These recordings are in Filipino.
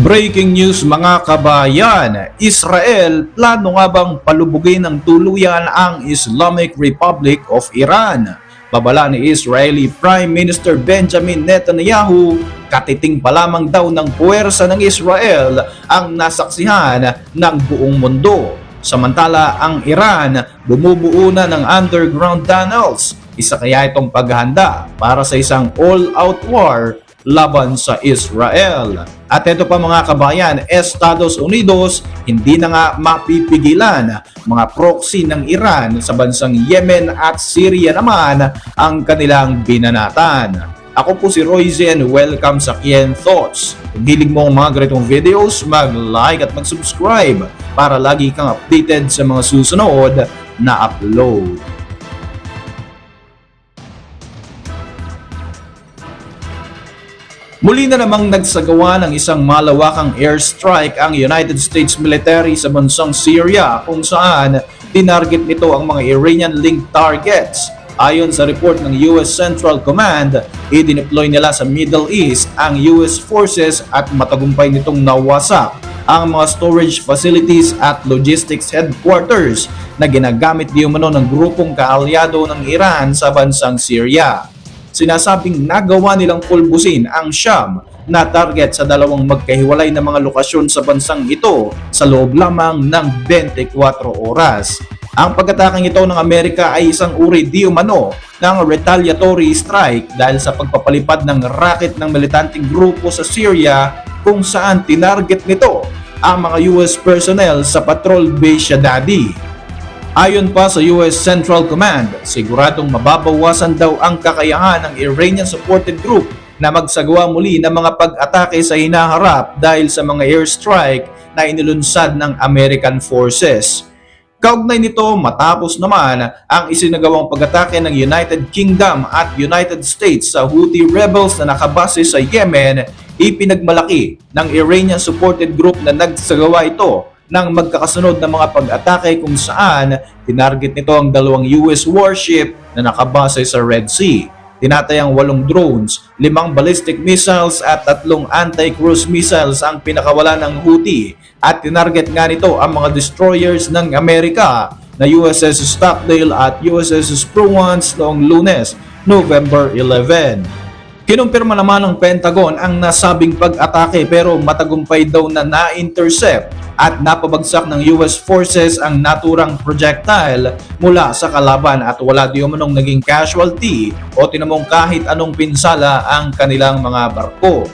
Breaking news mga kabayan, Israel plano nga bang palubugin ng tuluyan ang Islamic Republic of Iran? Babala ni Israeli Prime Minister Benjamin Netanyahu, katiting pa lamang daw ng puwersa ng Israel ang nasaksihan ng buong mundo. Samantala ang Iran bumubuo na ng underground tunnels. Isa kaya itong paghahanda para sa isang all-out war laban sa Israel. At ito pa mga kabayan, Estados Unidos hindi na nga mapipigilan mga proxy ng Iran sa bansang Yemen at Syria naman ang kanilang binanatan. Ako po si Royzen, welcome sa Kien Thoughts. Kung hilig mo ang mga ganitong videos, mag-like at mag-subscribe para lagi kang updated sa mga susunod na upload. Muli na namang nagsagawa ng isang malawakang airstrike ang United States military sa bansang Syria kung saan tinarget nito ang mga Iranian-linked targets. Ayon sa report ng US Central Command, idineploy nila sa Middle East ang US forces at matagumpay nitong nawasak ang mga storage facilities at logistics headquarters na ginagamit di umano ng grupong kaalyado ng Iran sa bansang Syria sinasabing nagawa nilang pulbusin ang Sham na target sa dalawang magkahiwalay na mga lokasyon sa bansang ito sa loob lamang ng 24 oras. Ang pagkataking ito ng Amerika ay isang uri di umano ng retaliatory strike dahil sa pagpapalipad ng racket ng militanteng grupo sa Syria kung saan tinarget nito ang mga US personnel sa patrol base Shadadi. Ayon pa sa US Central Command, siguradong mababawasan daw ang kakayahan ng Iranian-supported group na magsagawa muli ng mga pag-atake sa hinaharap dahil sa mga airstrike na inilunsad ng American forces. Kaugnay nito matapos naman ang isinagawang pag-atake ng United Kingdom at United States sa Houthi rebels na nakabase sa Yemen, ipinagmalaki ng Iranian-supported group na nagsagawa ito ng magkakasunod na mga pag-atake kung saan tinarget nito ang dalawang US warship na nakabase sa Red Sea. Tinatayang walong drones, limang ballistic missiles at tatlong anti-cruise missiles ang pinakawala ng Houthi at tinarget nga nito ang mga destroyers ng Amerika na USS Stockdale at USS Spruance noong lunes, November 11. Kinumpirma naman ng Pentagon ang nasabing pag-atake pero matagumpay daw na na-intercept at napabagsak ng US forces ang naturang projectile mula sa kalaban at wala di umanong naging casualty o tinamong kahit anong pinsala ang kanilang mga barko.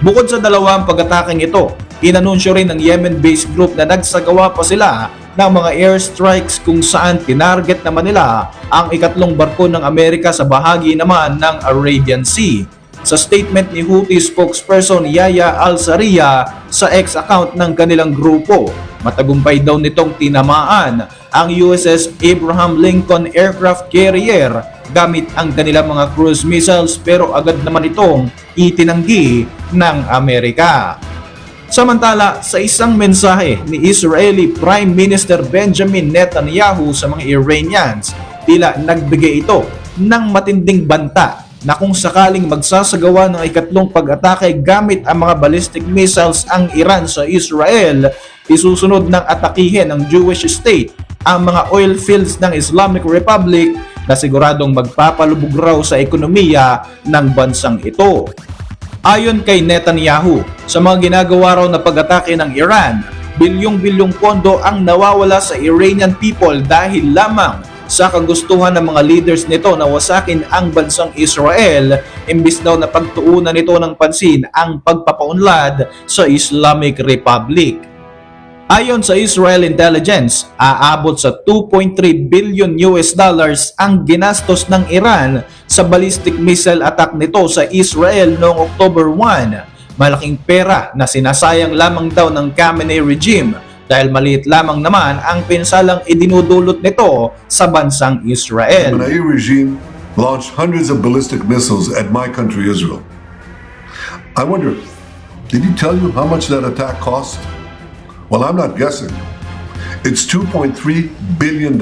Bukod sa dalawang pag-ataking ito, inanunsyo rin ng Yemen-based group na nagsagawa pa sila ng mga airstrikes kung saan tinarget naman nila ang ikatlong barko ng Amerika sa bahagi naman ng Arabian Sea. Sa statement ni Houthi spokesperson Yaya Al-Sariya sa ex-account ng kanilang grupo, matagumpay daw nitong tinamaan ang USS Abraham Lincoln Aircraft Carrier gamit ang kanilang mga cruise missiles pero agad naman itong itinanggi ng Amerika. Samantala, sa isang mensahe ni Israeli Prime Minister Benjamin Netanyahu sa mga Iranians, tila nagbigay ito ng matinding banta na kung sakaling magsasagawa ng ikatlong pag-atake gamit ang mga ballistic missiles ang Iran sa Israel, isusunod ng atakihin ng Jewish state ang mga oil fields ng Islamic Republic na siguradong magpapalubog raw sa ekonomiya ng bansang ito. Ayon kay Netanyahu, sa mga ginagawa raw na pag-atake ng Iran, bilyong-bilyong pondo ang nawawala sa Iranian people dahil lamang sa kagustuhan ng mga leaders nito na wasakin ang bansang Israel imbis daw na pagtuunan nito ng pansin ang pagpapaunlad sa Islamic Republic. Ayon sa Israel Intelligence, aabot sa 2.3 billion US dollars ang ginastos ng Iran sa ballistic missile attack nito sa Israel noong October 1. Malaking pera na sinasayang lamang daw ng Khamenei regime dahil maliit lamang naman ang pinsalang idinudulot nito sa bansang The Israel. Khamenei regime launched hundreds of ballistic missiles at my country, Israel. I wonder, did he tell you how much that attack cost? Well, I'm not guessing. It's $2.3 billion.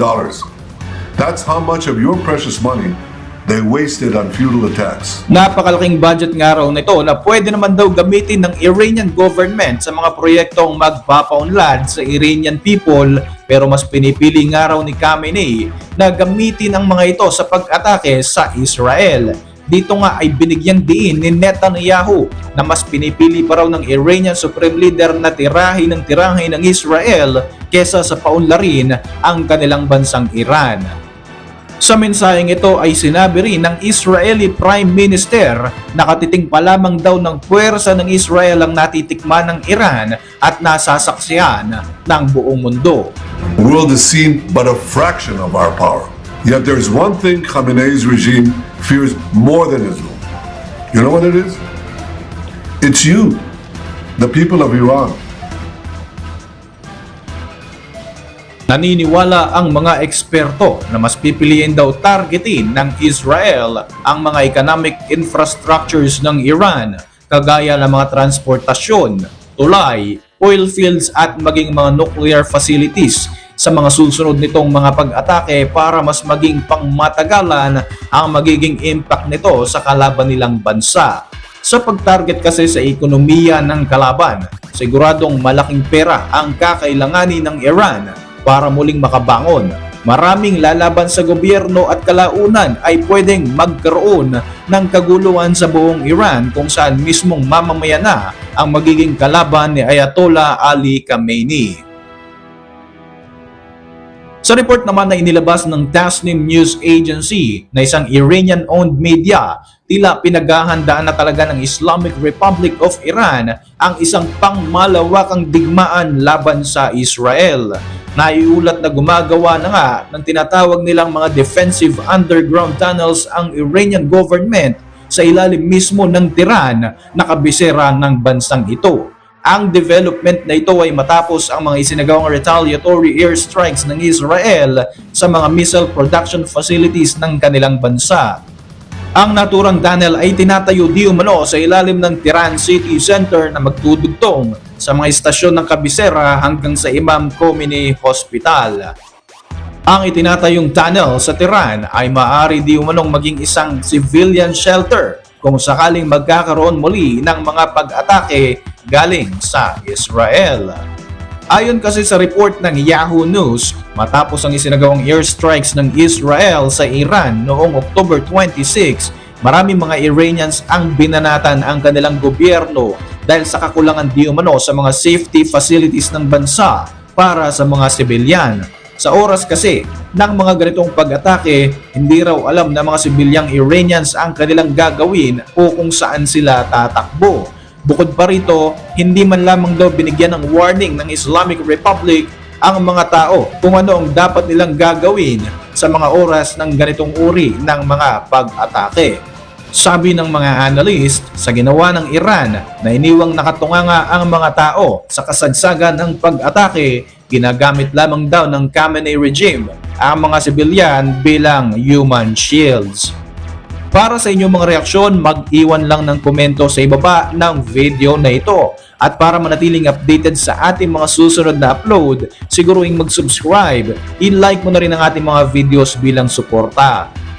That's how much of your precious money they wasted on futile attacks. Napakalaking budget nga raw nito na pwede naman daw gamitin ng Iranian government sa mga proyektong magpapaunlad sa Iranian people pero mas pinipili nga raw ni Khamenei na gamitin ang mga ito sa pag-atake sa Israel. Dito nga ay binigyang diin ni Netanyahu na mas pinipili pa raw ng Iranian Supreme Leader na tirahin ng tirahin ng Israel kesa sa paunlarin ang kanilang bansang Iran. Sa mensaheng ito ay sinabi rin ng Israeli Prime Minister na katiting pa lamang daw ng puwersa ng Israel ang natitikman ng Iran at nasasaksiyan ng buong mundo. The world has seen but a fraction of our power. Yet there is one thing Khamenei's regime fears more than Israel. You know what it is? It's you, the people of Iran. Naniniwala ang mga eksperto na mas pipiliin daw targetin ng Israel ang mga economic infrastructures ng Iran kagaya ng mga transportasyon, tulay, oil fields at maging mga nuclear facilities sa mga susunod nitong mga pag-atake para mas maging pangmatagalan ang magiging impact nito sa kalaban nilang bansa. Sa pag-target kasi sa ekonomiya ng kalaban, siguradong malaking pera ang kakailanganin ng Iran para muling makabangon. Maraming lalaban sa gobyerno at kalaunan ay pwedeng magkaroon ng kaguluhan sa buong Iran kung saan mismong mamamaya na ang magiging kalaban ni Ayatollah Ali Khamenei. Sa report naman na inilabas ng Tasnim News Agency na isang Iranian-owned media, tila pinaghahandaan na talaga ng Islamic Republic of Iran ang isang pangmalawakang digmaan laban sa Israel. Naiulat na gumagawa na nga ng tinatawag nilang mga defensive underground tunnels ang Iranian government sa ilalim mismo ng Tiran na kabisera ng bansang ito. Ang development na ito ay matapos ang mga isinagawang retaliatory airstrikes ng Israel sa mga missile production facilities ng kanilang bansa. Ang naturang tunnel ay tinatayo di umano sa ilalim ng Tiran City Center na magtudugtong sa mga istasyon ng kabisera hanggang sa Imam Khomeini Hospital. Ang itinatayong tunnel sa Tiran ay maaari di umanong maging isang civilian shelter kung sakaling magkakaroon muli ng mga pag-atake galing sa Israel. Ayon kasi sa report ng Yahoo News, matapos ang isinagawang airstrikes ng Israel sa Iran noong October 26, maraming mga Iranians ang binanatan ang kanilang gobyerno dahil sa kakulangan di umano sa mga safety facilities ng bansa para sa mga sibilyan. Sa oras kasi ng mga ganitong pag-atake, hindi raw alam ng mga sibilyang Iranians ang kanilang gagawin o kung saan sila tatakbo. Bukod pa rito, hindi man lamang daw binigyan ng warning ng Islamic Republic ang mga tao kung ano ang dapat nilang gagawin sa mga oras ng ganitong uri ng mga pag-atake. Sabi ng mga analyst, sa ginawa ng Iran na iniwang nakatunganga ang mga tao sa kasagsagan ng pag-atake, ginagamit lamang daw ng Khamenei regime ang mga sibilyan bilang human shields. Para sa inyong mga reaksyon, mag-iwan lang ng komento sa ibaba ng video na ito. At para manatiling updated sa ating mga susunod na upload, siguruing mag-subscribe, i-like mo na rin ang ating mga videos bilang suporta.